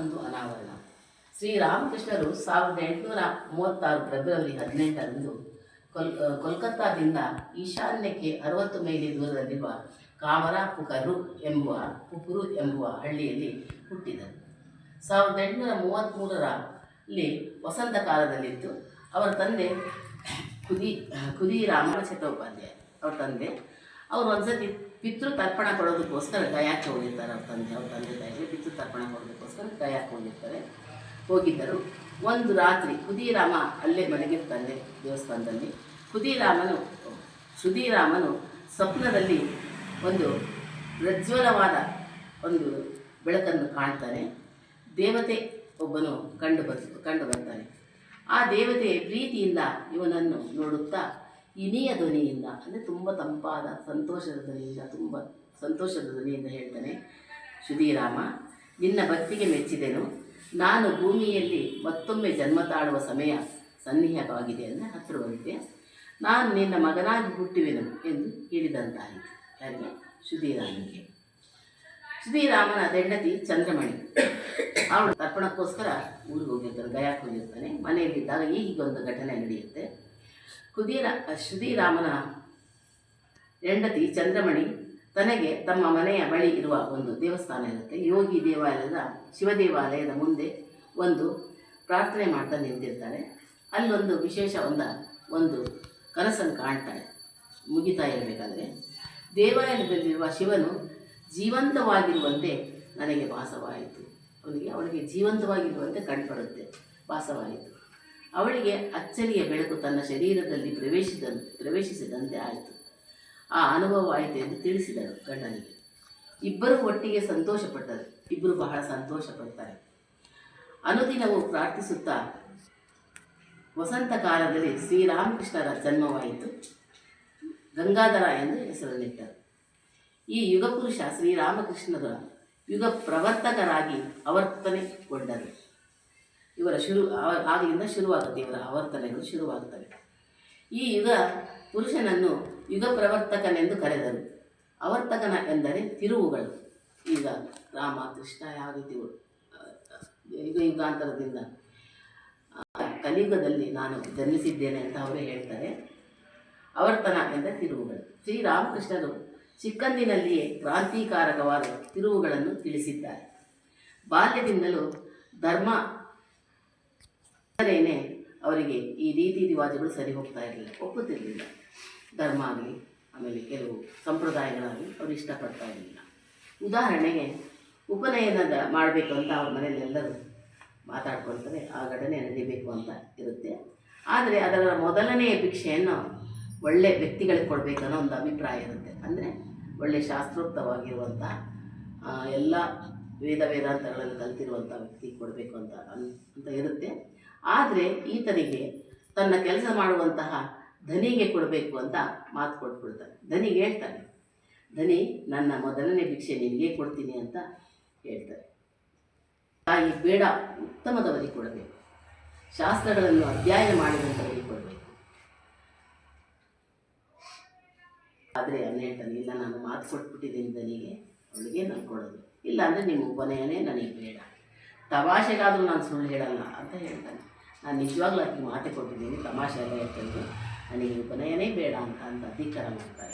ಒಂದು ಅನಾವರಣ. ಶ್ರೀರಾಮಕೃಷ್ಣರು ಸಾವಿರದ ಎಂಟುನೂರ ಮೂವತ್ತಾರು ಫೆಬ್ರವರಿ ಹದಿನೆಂಟರಂದು ಕೊಲ್ ಕೋಲ್ಕತ್ತಾದಿಂದ ಈಶಾನ್ಯಕ್ಕೆ ಅರವತ್ತು ಮೈಲಿ ದೂರದಲ್ಲಿರುವ ಕಾವರ ಪುಕರು ಎಂಬುವ, ಪುಪುರು ಎಂಬುವ ಹಳ್ಳಿಯಲ್ಲಿ ಹುಟ್ಟಿದರು. ಸಾವಿರದ ಎಂಟುನೂರ ಮೂವತ್ತ್ಮೂರರಲ್ಲಿ ವಸಂತ ಕಾಲದಲ್ಲಿದ್ದು ಅವರ ತಂದೆ ಕುದಿ ಕುದಿ ರಾಮಚಂದ್ರ ಉಪಾಧ್ಯಾಯ ಅವರ ತಂದೆ ಅವ್ರು ಒಂದ್ಸತಿ ಪಿತೃ ತರ್ಪಣ ಕೊಡೋದಕ್ಕೋಸ್ಕರ ಗಯಾಕ್ಕೆ ಹೋಗಿರ್ತಾರೆ ಅವ್ರ ತಂದೆ ಅವ್ರ ತಂದೆ ತಾಯಿಗೆ ಪಿತೃ ತರ್ಪಣ ಕೊಡೋದಕ್ಕೋಸ್ಕರ ಗಯಾಕ್ಕೆ ಹೋಗಿರ್ತಾರೆ. ಹೋಗಿದ್ದರು. ಒಂದು ರಾತ್ರಿ ಕುದೀರಾಮ ಅಲ್ಲೇ ಮಲಗಿರ್ತಾನೆ ದೇವಸ್ಥಾನದಲ್ಲಿ. ಕುದಿರಾಮನು ಸುಧೀರಾಮನು ಸ್ವಪ್ನದಲ್ಲಿ ಒಂದು ಪ್ರಜ್ವಲವಾದ ಒಂದು ಬೆಳಕನ್ನು ಕಾಣ್ತಾನೆ. ದೇವತೆ ಒಬ್ಬನು ಕಂಡು ಬರ್ತ ಕಂಡು ಬರ್ತಾನೆ. ಆ ದೇವತೆ ಪ್ರೀತಿಯಿಂದ ಇವನನ್ನು ನೋಡುತ್ತಾ ಇನಿಯ ಧ್ವನಿಯಿಂದ, ಅಂದರೆ ತುಂಬ ತಂಪಾದ, ಸಂತೋಷದ ಧ್ವನಿಯಿಂದ, ತುಂಬ ಸಂತೋಷದ ಧ್ವನಿಯಿಂದ ಹೇಳ್ತಾನೆ ಸುಧೀರಾಮ ನಿನ್ನ ಭಕ್ತಿಗೆ ಮೆಚ್ಚಿದೆನು. ನಾನು ಭೂಮಿಯಲ್ಲಿ ಮತ್ತೊಮ್ಮೆ ಜನ್ಮ ತಾಳುವ ಸಮಯ ಸನ್ನಿಹವಾಗಿದೆ ಅಂದರೆ ಹತ್ತಿರವಂತೆ ನಾನು ನಿನ್ನ ಮಗನಾಗಿ ಹುಟ್ಟುವೆನು ಎಂದು ಹೇಳಿದಂತಾಯಿತು. ಯಾರಿಗೆ? ಸುಧೀರಾಮನಿಗೆ ಶ್ರೀರಾಮನ ಹೆಂಡತಿ ಚಂದ್ರಮಣಿ. ಅವಳು ತರ್ಪಣಕ್ಕೋಸ್ಕರ ಊರಿಗೆ ಹೋಗಿರ್ತಾನೆ ಗಯಾಕ್ಕೆ ಹೋಗಿರ್ತಾನೆ. ಮನೆಯಲ್ಲಿದ್ದಾಗ ಈಗೊಂದು ಘಟನೆ ನಡೆಯುತ್ತೆ. ಕುದೀರ ಶ್ರುತಿರಾಮನ ಹೆಂಡತಿ ಚಂದ್ರಮಣಿ ತನಗೆ ತಮ್ಮ ಮನೆಯ ಬಳಿ ಇರುವ ಒಂದು ದೇವಸ್ಥಾನ ಇರುತ್ತೆ. ಯೋಗಿ ದೇವಾಲಯದ ಶಿವ ದೇವಾಲಯದ ಮುಂದೆ ಒಂದು ಪ್ರಾರ್ಥನೆ ಮಾಡ್ತಾ ನಿಂತಿರ್ತಾಳೆ. ಅಲ್ಲೊಂದು ವಿಶೇಷ ಒಂದ, ಒಂದು ಕನಸನ್ನು ಕಾಣ್ತಾಳೆ. ಮುಗಿತಾ ಇರಬೇಕಾದ್ರೆ, ದೇವಾಲಯದಲ್ಲಿರುವ ಶಿವನು ಜೀವಂತವಾಗಿರುವಂತೆ ನನಗೆ ವಾಸವಾಯಿತು ಅವನಿಗೆ, ಅವಳಿಗೆ ಜೀವಂತವಾಗಿರುವಂತೆ ಕಂಡುಬರುತ್ತೆ ಭಾಸವಾಯಿತು. ಅವಳಿಗೆ ಅಚ್ಚರಿಯ ಬೆಳಕು ತನ್ನ ಶರೀರದಲ್ಲಿ ಪ್ರವೇಶಿಸಿದ ಪ್ರವೇಶಿಸಿದಂತೆ ಆಯಿತು. ಆ ಅನುಭವ ಆಯಿತು ಎಂದು ತಿಳಿಸಿದರು ಗಂಡನಿಗೆ. ಇಬ್ಬರು ಒಟ್ಟಿಗೆ ಸಂತೋಷಪಟ್ಟರು. ಇಬ್ಬರು ಬಹಳ ಸಂತೋಷ ಪಡ್ತಾರೆ ಅನುದಿನವೂ ಪ್ರಾರ್ಥಿಸುತ್ತಾ, ವಸಂತ ಕಾಲದಲ್ಲಿ ಶ್ರೀರಾಮಕೃಷ್ಣರ ಜನ್ಮವಾಯಿತು. ಗಂಗಾಧರ ಎಂದು ಹೆಸರನ್ನಿಟ್ಟರು. ಈ ಯುಗಪುರುಷ ಶ್ರೀರಾಮಕೃಷ್ಣರ ಯುಗ ಪ್ರವರ್ತಕರಾಗಿ ಆವರ್ತನೆಗೊಂಡರು. ಇವರ ಶುರು ಆಗಲಿಂದ ಶುರುವಾಗುತ್ತೆ ಇವರ ಆವರ್ತನೆಗಳು ಶುರುವಾಗುತ್ತವೆ. ಈ ಯುಗ ಪುರುಷನನ್ನು ಯುಗ ಪ್ರವರ್ತಕನೆಂದು ಕರೆದರು. ಆವರ್ತಕನ ಎಂದರೆ ತಿರುವುಗಳು. ಈಗ ರಾಮ, ಕೃಷ್ಣ ಯಾವ ರೀತಿ ಯುಗ ಯುಗಾಂತರದಿಂದ ಕಲಿಯುಗದಲ್ಲಿ ನಾನು ಜನ್ಮಿಸಿದ್ದೇನೆ ಅಂತ ಅವರೇ ಹೇಳ್ತಾರೆ. ಆವರ್ತನ ಎಂದರೆ ತಿರುವುಗಳು. ಶ್ರೀರಾಮಕೃಷ್ಣರು ಚಿಕ್ಕಂದಿನಲ್ಲಿಯೇ ಕ್ರಾಂತಿಕಾರಕವಾದ ತಿರುವುಗಳನ್ನು ತಿಳಿಸಿದ್ದಾರೆ. ಬಾಲ್ಯದಿಂದಲೂ ಧರ್ಮ ಅಂದರೇನೆ ಅವರಿಗೆ ಈ ರೀತಿ ರಿವಾಜುಗಳು ಸರಿ ಹೋಗ್ತಾ ಇರಲಿಲ್ಲ. ಒಪ್ಪುತ್ತಿರಲಿಲ್ಲ. ಧರ್ಮ ಆಗಲಿ, ಆಮೇಲೆ ಕೆಲವು ಸಂಪ್ರದಾಯಗಳಾಗಲಿ ಅವರು ಇಷ್ಟಪಡ್ತಾ ಇರಲಿಲ್ಲ. ಉದಾಹರಣೆಗೆ ಉಪನಯನದ ಮಾಡಬೇಕು ಅಂತ ಅವ್ರ ಮನೇಲಿ ಎಲ್ಲರೂ ಮಾತಾಡ್ಕೊಳ್ತಾರೆ ಆ ಘಟನೆ ನಡೀಬೇಕು ಅಂತ ಇರುತ್ತೆ. ಆದರೆ ಅದರ ಮೊದಲನೆಯ ಭಿಕ್ಷೆಯನ್ನು ಒಳ್ಳೆ ವ್ಯಕ್ತಿಗಳಿಗೆ ಕೊಡಬೇಕನ್ನೋ ಒಂದು ಅಭಿಪ್ರಾಯ ಇರುತ್ತೆ. ಅಂದರೆ ಒಳ್ಳೆ ಶಾಸ್ತ್ರೋಕ್ತವಾಗಿರುವಂಥ ಎಲ್ಲ ವೇದ ವೇದಾಂತಗಳಲ್ಲಿ ಕಲ್ತಿರುವಂಥ ವ್ಯಕ್ತಿಗೆ ಕೊಡಬೇಕು ಅಂತ ಅಂತ ಇರುತ್ತೆ. ಆದರೆ ಈತನಿಗೆ ತನ್ನ ಕೆಲಸ ಮಾಡುವಂತಹ ಧನಿಗೆ ಕೊಡಬೇಕು ಅಂತ ಮಾತು ಕೊಟ್ಬಿಡ್ತಾನೆ. ಧನಿಗೆ ಹೇಳ್ತಾನೆ, ಧನಿ, ನನ್ನ ಮೊದಲನೇ ಭಿಕ್ಷೆ ನಿನಗೆ ಕೊಡ್ತೀನಿ ಅಂತ ಹೇಳ್ತಾರೆ ತಾಯಿ ಬೇಡ, ಉತ್ತಮದವರಿಗೆ ಕೊಡಬೇಕು. ಶಾಸ್ತ್ರಗಳನ್ನು ಅಧ್ಯಯನ ಮಾಡಿದಂಥವರಿಗೆ ಕೊಡಬೇಕು. ಆದರೆ ಅವನು ಹೇಳ್ತಾನೆ ಇಲ್ಲ, ನಾನು ಮಾತು ಕೊಟ್ಬಿಟ್ಟಿದ್ದೀನಿ ಧನಿಗೆ, ಅವಳಿಗೆ ನಾನು ಕೊಡೋದು. ಇಲ್ಲ ಅಂದರೆ ನಿಮ್ಮ ಉಪನಯನೇ ನನಗೆ ಬೇಡ. ತಮಾಷೆಗಾದರೂ ನಾನು ಸುಳ್ಳು ಹೇಳಲ್ಲ ಅಂತ ಹೇಳ್ತಾನೆ. ನಾನು ನಿಜವಾಗ್ಲೂ ಅದಕ್ಕೆ ಮಾತೆ ಕೊಟ್ಟಿದ್ದೀನಿ, ತಮಾಷೆ ಎಲ್ಲ ಹೇಳ್ಕೊಂಡು ನನಗೆ ಉಪನಯನೇ ಬೇಡ ಅಂತ ಅಂತ ಅಧಿಕಾರ ಮಾಡ್ತಾ